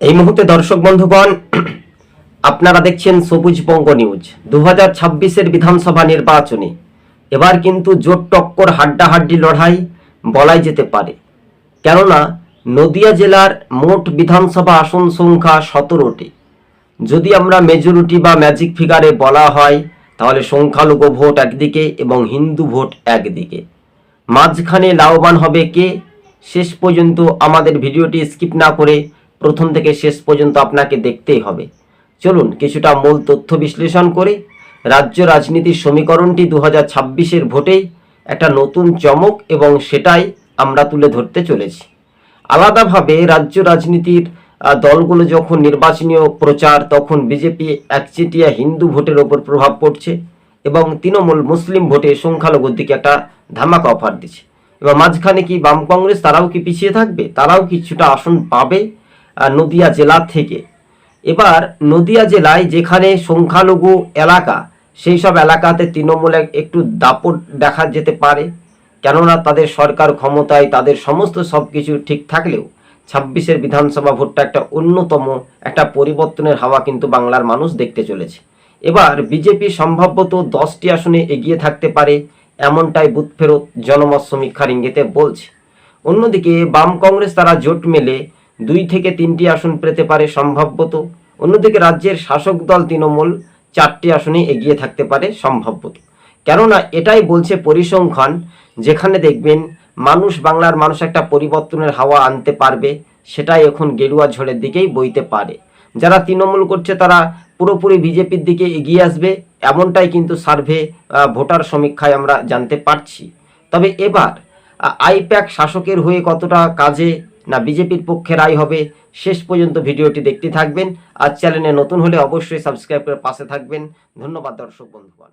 এই মুহূর্তে দর্শক বন্ধুগণ, আপনারা দেখছেন সবুজ বঙ্গ নিউজ। দু হাজার বিধানসভা নির্বাচনে এবার কিন্তু জোট টক্কর হাড্ডাহাড্ডি লড়াই বলাই যেতে পারে। কেননা নদিয়া জেলার মোট বিধানসভা আসন সংখ্যা সতেরোটি। যদি আমরা মেজরিটি বা ম্যাজিক ফিগারে বলা হয়, তাহলে সংখ্যালঘু ভোট একদিকে এবং হিন্দু ভোট একদিকে। মাঝখানে লাভবান হবে কে? শেষ পর্যন্ত আমাদের ভিডিওটি স্কিপ না করে প্রথম থেকে শেষ পর্যন্ত আপনাকে দেখতেই হবে। চলুন কিছুটা মূল তথ্য বিশ্লেষণ করে। রাজ্য রাজনীতির সমীকরণটি দু হাজার ভোটেই একটা নতুন চমক এবং সেটাই আমরা তুলে ধরতে চলেছি। আলাদাভাবে রাজ্য রাজনীতির দলগুলো যখন নির্বাচনীয় প্রচার, তখন বিজেপি একচেটিয়া হিন্দু ভোটের ওপর প্রভাব পড়ছে এবং তৃণমূল মুসলিম ভোটে সংখ্যালঘুর দিকে একটা ধামাকা অফার দিচ্ছে। এবার মাঝখানে কি বাম কংগ্রেস তারাও কি পিছিয়ে থাকবে? তারাও কিছুটা আসন পাবে? নদিয়া জেলা থেকে। এবার নদিয়া জেলায় যেখানে সংখ্যালঘু এলাকা, সেই সব এলাকাতে তৃণমূলে একটু দাপট দেখা যেতে পারে। কেননা তাদের সরকার ক্ষমতায় তাদের সমস্ত সব কিছু ঠিক থাকলেও ছাব্বিশের বিধানসভা ভোটটা একটা অন্যতম একটা পরিবর্তনের হাওয়া কিন্তু বাংলার মানুষ দেখতে চলেছে। এবার বিজেপি সম্ভবত দশটি আসনে এগিয়ে থাকতে পারে এমনটাই বুথ ফেরত জনমত সমীক্ষার ইঙ্গিতে বলছে। অন্যদিকে বাম কংগ্রেস তারা জোট মেলে দুই থেকে তিনটি আসন পেতে পারে সম্ভবত অন্যদিকে রাজ্যের শাসক দল তৃণমূল চারটি আসনে এগিয়ে থাকতে পারে সম্ভবত কেননা এটাই বলছে পরিসংখ্যান, যেখানে দেখবেন মানুষ বাংলার মানুষ একটা পরিবর্তনের হাওয়া আনতে পারবে, সেটাই এখন গেরুয়া ঝড়ের দিকেই বইতে পারে। যারা তৃণমূল করছে তারা পুরোপুরি বিজেপির দিকে এগিয়ে আসবে, এমনটাই কিন্তু সার্ভে ভোটার সমীক্ষায় আমরা জানতে পারছি। তবে এবার আইপ্যাক শাসকের হয়ে কতটা কাজে না বিজেপির পক্ষে রায় হবে, শেষ পর্যন্ত ভিডিওটি দেখতে থাকবেন। আর চ্যানেলে নতুন হলে অবশ্যই সাবস্ক্রাইব করে পাশে থাকবেন। ধন্যবাদ দর্শক বন্ধুগণ।